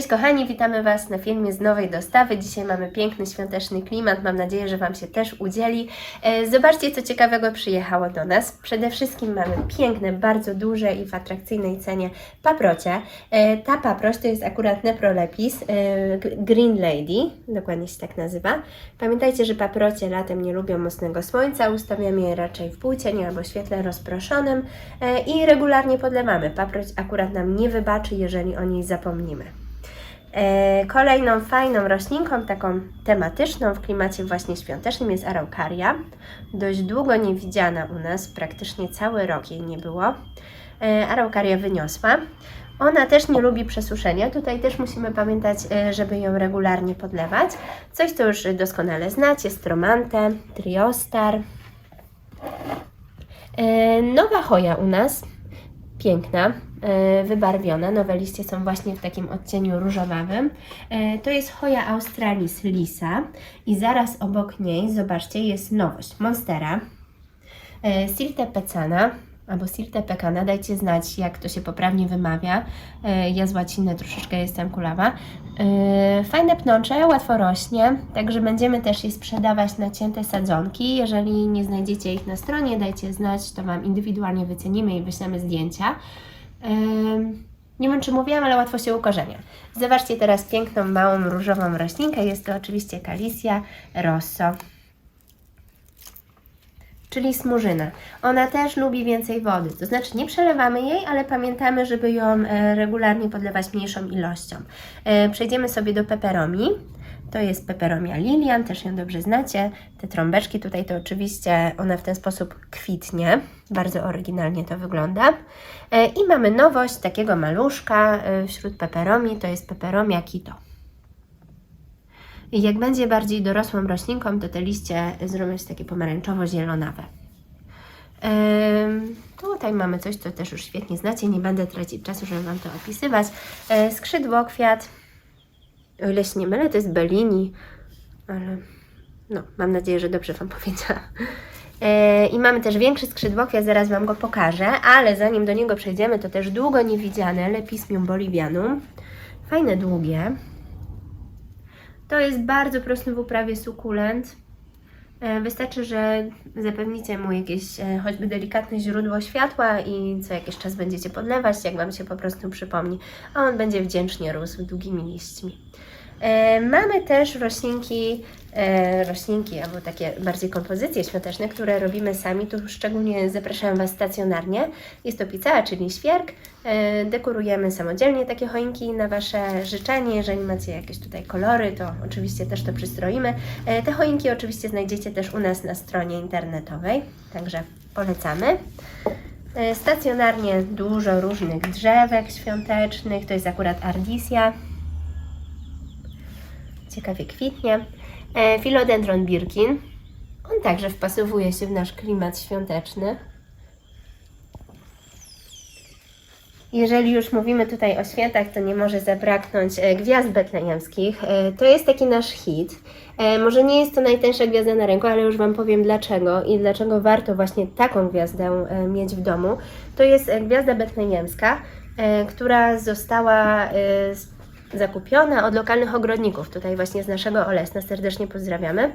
Cześć kochani, witamy Was na filmie z nowej dostawy. Dzisiaj mamy piękny świąteczny klimat. Mam nadzieję, że Wam się też udzieli. E, Zobaczcie, co ciekawego przyjechało do nas. Przede wszystkim mamy piękne, bardzo duże i w atrakcyjnej cenie paprocie. E, Ta paproć to jest akurat Neprolepis e, Green Lady, dokładnie się tak nazywa. Pamiętajcie, że paprocie latem nie lubią mocnego słońca, ustawiamy je raczej w półcieniu albo świetle rozproszonym i regularnie podlewamy. Paproć akurat nam nie wybaczy, jeżeli o niej zapomnimy. E, Kolejną fajną roślinką, taką tematyczną w klimacie właśnie świątecznym jest araukaria. Dość długo niewidziana u nas, praktycznie cały rok jej nie było. E, Araukaria wyniosła. Ona też nie lubi przesuszenia. Tutaj też musimy pamiętać, e, żeby ją regularnie podlewać. Coś, co już doskonale znacie, stromantę, triostar. Nowa choja u nas, piękna, e, wybarwiona. Nowe liście są właśnie w takim odcieniu różowawym. E, To jest choja australis lisa i zaraz obok niej, zobaczcie, jest nowość. Monstera, e, Sirte pecana albo Sirte pecana, dajcie znać jak to się poprawnie wymawia. E, Ja z łaciny troszeczkę jestem kulawa. E, Fajne pnącze, łatwo rośnie, także będziemy też je sprzedawać na cięte sadzonki. Jeżeli nie znajdziecie ich na stronie, dajcie znać, to Wam indywidualnie wycenimy i wyślemy zdjęcia. Ym, Nie wiem, czy mówiłam, ale łatwo się ukorzenia. Zobaczcie teraz piękną, małą, różową roślinkę. Jest to oczywiście Calicia rosso, czyli smurzyna. Ona też lubi więcej wody, to znaczy nie przelewamy jej, ale pamiętamy, żeby ją e, regularnie podlewać mniejszą ilością. E, Przejdziemy sobie do peperomi. To jest peperomia lilian, też ją dobrze znacie. Te trąbeczki tutaj to oczywiście ona w ten sposób kwitnie. Bardzo oryginalnie to wygląda. E, I mamy nowość takiego maluszka wśród peperomi, to jest peperomia kito. Jak będzie bardziej dorosłą roślinką, to te liście zrobią się takie pomarańczowo-zielonawe. Tutaj mamy coś, co też już świetnie znacie. Nie będę tracić czasu, żeby Wam to opisywać. E, Skrzydło kwiat. O ile się nie mylę, to jest Bellini, ale no, mam nadzieję, że dobrze Wam powiedziałam. E, I mamy też większy skrzydłokwiat, zaraz Wam go pokażę, ale zanim do niego przejdziemy, to też długo niewidziane Lepismium bolivianum. Fajne, długie. To jest bardzo prosty w uprawie sukulent. E, Wystarczy, że zapewnicie mu jakieś e, choćby delikatne źródło światła i co jakiś czas będziecie podlewać, jak Wam się po prostu przypomni, a on będzie wdzięcznie rósł długimi liśćmi. E, mamy też roślinki, roślinki albo takie bardziej kompozycje świąteczne, które robimy sami. Tu szczególnie zapraszam Was stacjonarnie. Jest to pizza, czyli świerk. E, dekorujemy samodzielnie takie choinki na Wasze życzenie. Jeżeli macie jakieś tutaj kolory, to oczywiście też to przystroimy. E, te choinki oczywiście znajdziecie też u nas na stronie internetowej, także polecamy. E, Stacjonarnie dużo różnych drzewek świątecznych. To jest akurat Ardisia ciekawie kwitnie. E, Philodendron Birkin. On także wpasowuje się w nasz klimat świąteczny. Jeżeli już mówimy tutaj o świętach, to nie może zabraknąć e, gwiazd betlejemskich. E, To jest taki nasz hit. E, Może nie jest to najtańsza gwiazda na rynku, ale już Wam powiem dlaczego i dlaczego warto właśnie taką gwiazdę e, mieć w domu. To jest e, gwiazda betlejemska, e, która została e, z- zakupiona od lokalnych ogrodników, tutaj właśnie z naszego Olesna. Serdecznie pozdrawiamy.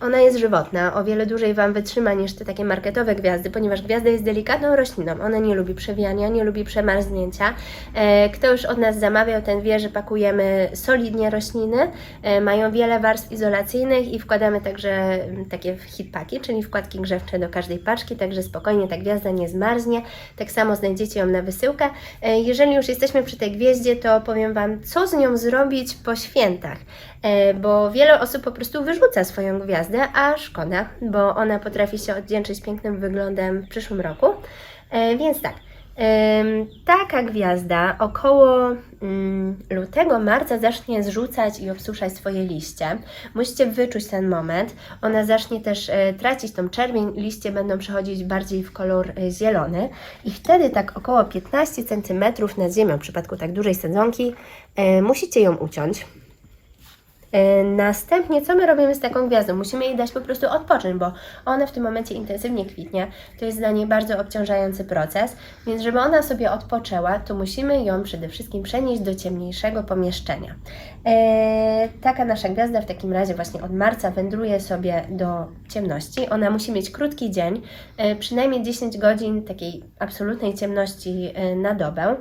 Ona jest żywotna, o wiele dłużej Wam wytrzyma niż te takie marketowe gwiazdy, ponieważ gwiazda jest delikatną rośliną. Ona nie lubi przewijania, nie lubi przemarznięcia. E, Kto już od nas zamawiał, ten wie, że pakujemy solidnie rośliny. E, Mają wiele warstw izolacyjnych i wkładamy także mm, takie hitpaki, czyli wkładki grzewcze do każdej paczki, także spokojnie ta gwiazda nie zmarznie. Tak samo znajdziecie ją na wysyłkę. E, Jeżeli już jesteśmy przy tej gwieździe, to powiem Wam, co z nią zrobić po świętach. E, bo wiele osób po prostu wyrzuca swoją gwiazdę, a szkoda, bo ona potrafi się oddzięczyć pięknym wyglądem w przyszłym roku. E, więc tak, taka gwiazda około mm, lutego, marca zacznie zrzucać i obsuszać swoje liście. Musicie wyczuć ten moment. Ona zacznie też e, tracić tą czerwień, liście będą przechodzić bardziej w kolor zielony i wtedy tak około 15 cm nad ziemią, w przypadku tak dużej sadzonki, musicie ją uciąć. E, Następnie, co my robimy z taką gwiazdą? Musimy jej dać po prostu odpocząć, bo ona w tym momencie intensywnie kwitnie. To jest dla niej bardzo obciążający proces, więc żeby ona sobie odpoczęła, to musimy ją przede wszystkim przenieść do ciemniejszego pomieszczenia. E, taka nasza gwiazda w takim razie właśnie od marca wędruje sobie do ciemności. Ona musi mieć krótki dzień, e, przynajmniej 10 godzin takiej absolutnej ciemności na dobę.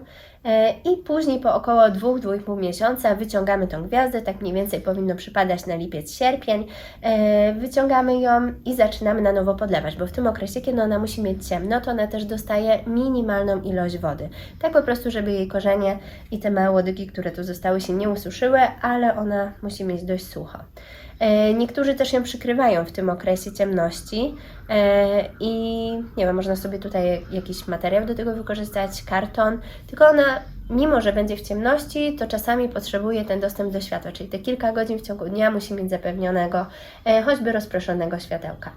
E, I później po około 2-2,5 miesiąca wyciągamy tą gwiazdę, tak mniej więcej powinno przypadać na lipiec, sierpień. E, Wyciągamy ją i zaczynamy na nowo podlewać, bo w tym okresie, kiedy ona musi mieć ciemno, to ona też dostaje minimalną ilość wody. Tak po prostu, żeby jej korzenie i te małe łodygi, które tu zostały, się nie ususzyły, ale ona musi mieć dość sucho. E, Niektórzy też ją przykrywają w tym okresie ciemności e, i nie wiem, można sobie tutaj jakiś materiał do tego wykorzystać, karton, tylko ona, mimo że będzie w ciemności, to czasami potrzebuje ten dostęp do światła, czyli te kilka godzin w ciągu dnia musi mieć zapewnionego e, choćby rozproszonego światełka.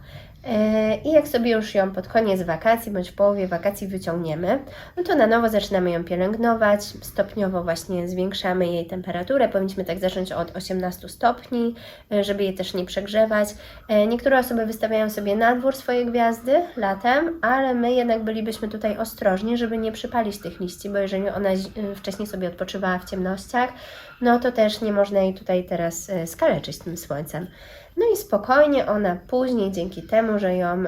E, I jak sobie już ją pod koniec wakacji bądź w połowie wakacji wyciągniemy, no to na nowo zaczynamy ją pielęgnować, stopniowo właśnie zwiększamy jej temperaturę. Powinniśmy tak zacząć od 18 stopni, e, żeby je też nie przegrzewać. E, Niektóre osoby wystawiają sobie na dwór swoje gwiazdy latem, ale my jednak bylibyśmy tutaj ostrożni, żeby nie przypalić tych liści, bo jeżeli ona wcześniej sobie odpoczywała w ciemnościach, no to też nie można jej tutaj teraz skaleczyć tym słońcem. No i spokojnie ona później, dzięki temu, że, ją,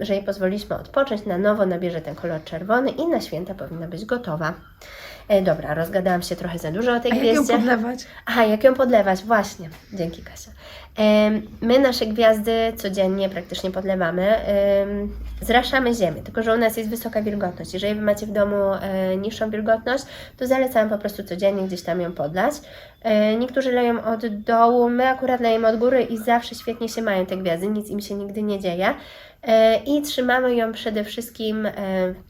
że jej pozwoliliśmy odpocząć, na nowo nabierze ten kolor czerwony i na święta powinna być gotowa. E, dobra, rozgadałam się trochę za dużo o tej A jak ją gwieździe. podlewać? Aha, jak ją podlewać? Właśnie. Dzięki Kasia. My nasze gwiazdy codziennie praktycznie podlewamy. Zraszamy ziemię, tylko że u nas jest wysoka wilgotność. Jeżeli Wy macie w domu e, niższą wilgotność, to zalecam po prostu codziennie gdzieś tam ją podlać. E, Niektórzy leją od dołu, my akurat lejemy od góry i zawsze świetnie się mają te gwiazdy, nic im się nigdy nie dzieje. E, I trzymamy ją przede wszystkim e,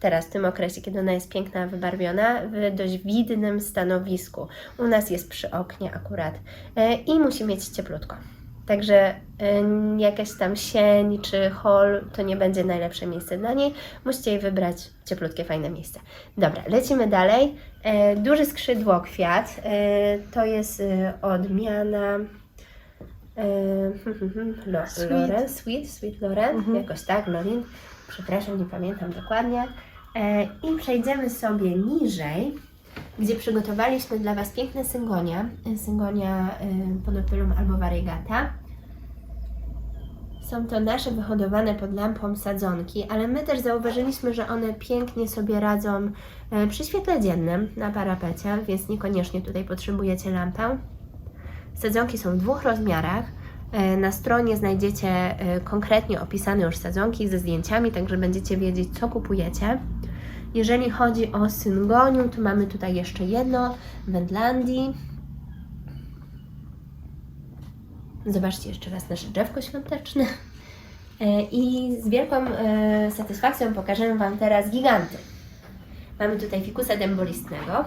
teraz, w tym okresie, kiedy ona jest piękna, wybarwiona, w dość widnym stanowisku. U nas jest przy oknie akurat i musi mieć cieplutko. Także e, jakaś tam sień czy hol to nie będzie najlepsze miejsce dla niej. Musicie jej wybrać cieplutkie, fajne miejsce. Dobra, lecimy dalej. E, Duży skrzydło kwiat e, to jest e, odmiana. e, Lo- Sweet. Loren, Sweet, Sweet Loren, Mhm. jakoś tak, Lorin. Przepraszam, nie pamiętam dokładnie. I przejdziemy sobie niżej, gdzie przygotowaliśmy dla Was piękne syngonia. Syngonia y, podopylum albo variegata. Są to nasze wyhodowane pod lampą sadzonki, ale my też zauważyliśmy, że one pięknie sobie radzą e, przy świetle dziennym na parapecie, więc niekoniecznie tutaj potrzebujecie lampę. Sadzonki są w dwóch rozmiarach. E, Na stronie znajdziecie e, konkretnie opisane już sadzonki ze zdjęciami, także będziecie wiedzieć, co kupujecie. Jeżeli chodzi o syngonium, to mamy tutaj jeszcze jedno Wendlandii. Zobaczcie jeszcze raz nasze drzewko świąteczne. E, I z wielką e, satysfakcją pokażę Wam teraz giganty. Mamy tutaj fikusa dębolistnego.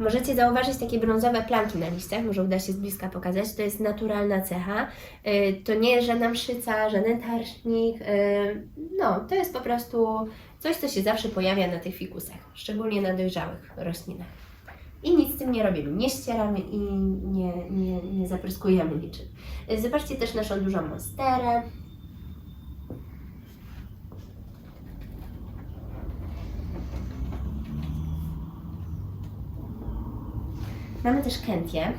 Możecie zauważyć takie brązowe plamki na liściach, może uda się z bliska pokazać. To jest naturalna cecha. E, To nie jest żadna mszyca, żaden tarcznik. No, to jest po prostu coś, co się zawsze pojawia na tych fikusach, szczególnie na dojrzałych roślinach. I nic z tym nie robimy. Nie ścieramy i nie, nie, nie zapryskujemy niczym. E, Zobaczcie też naszą dużą monsterę. Mamy też kentię.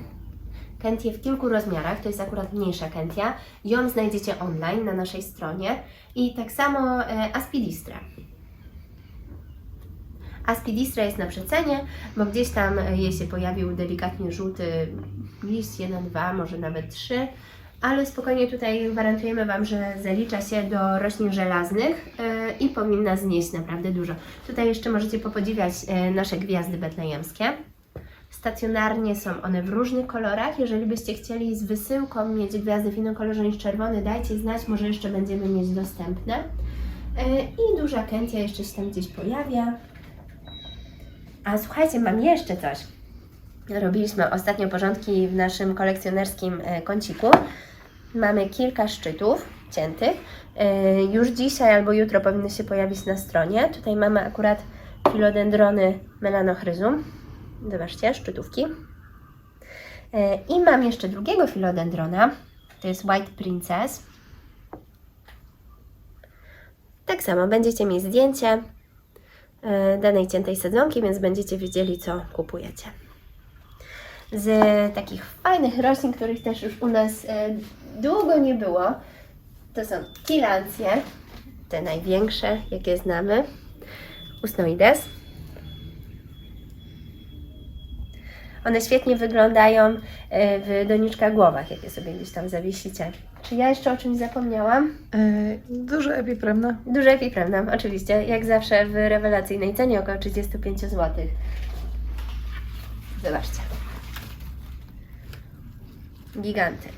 Kentię w kilku rozmiarach, to jest akurat mniejsza kentia. Ją znajdziecie online na naszej stronie. I tak samo e, aspidistra. Aspidistra jest na przecenie, bo gdzieś tam e, jej się pojawił delikatnie żółty liść, jeden, dwa, może nawet trzy. Ale spokojnie tutaj gwarantujemy Wam, że zalicza się do roślin żelaznych e, i powinna znieść naprawdę dużo. Tutaj jeszcze możecie popodziwiać e, nasze gwiazdy betlejemskie. Stacjonarnie są one w różnych kolorach. Jeżeli byście chcieli z wysyłką mieć gwiazdy w innym kolorze niż czerwony, dajcie znać, może jeszcze będziemy mieć dostępne. I duża kentia jeszcze się tam gdzieś pojawia. A słuchajcie, mam jeszcze coś. Robiliśmy ostatnio porządki w naszym kolekcjonerskim e, kąciku. Mamy kilka szczytów ciętych. E, Już dzisiaj albo jutro powinny się pojawić na stronie. Tutaj mamy akurat filodendrony melanochryzum. Zobaczcie, szczytówki. E, I mam jeszcze drugiego filodendrona, to jest White Princess. Tak samo, będziecie mieć zdjęcie danej ciętej sadzonki, więc będziecie wiedzieli, co kupujecie. Z takich fajnych roślin, których też już u nas e, długo nie było, to są kilancje, te największe, jakie znamy, usnoides. One świetnie wyglądają e, w doniczkach głowach, jakie sobie gdzieś tam zawiesicie. Czy ja jeszcze o czymś zapomniałam? Yy, duże epipremne. Duże epipremnam, oczywiście, jak zawsze w rewelacyjnej cenie, około 35 zł. Zobaczcie. Giganty.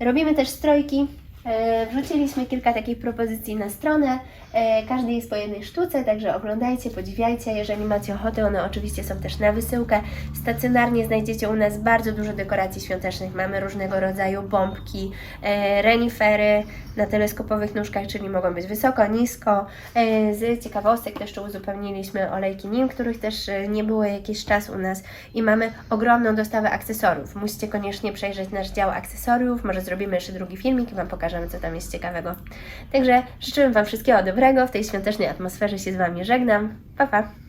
Robimy też strojki. E, Wrzuciliśmy kilka takich propozycji na stronę. E, Każdy jest po jednej sztuce, także oglądajcie, podziwiajcie. Jeżeli macie ochotę, one oczywiście są też na wysyłkę. Stacjonarnie znajdziecie u nas bardzo dużo dekoracji świątecznych. Mamy różnego rodzaju bombki, e, renifery na teleskopowych nóżkach, czyli mogą być wysoko, nisko. E, Z ciekawostek jeszcze uzupełniliśmy olejki nim, których też nie było jakiś czas u nas. I mamy ogromną dostawę akcesoriów. Musicie koniecznie przejrzeć nasz dział akcesoriów. Może zrobimy jeszcze drugi filmik i Wam pokażemy, co tam jest ciekawego. Także życzymy Wam wszystkiego dobrego. W tej świątecznej atmosferze się z Wami żegnam. Pa, pa!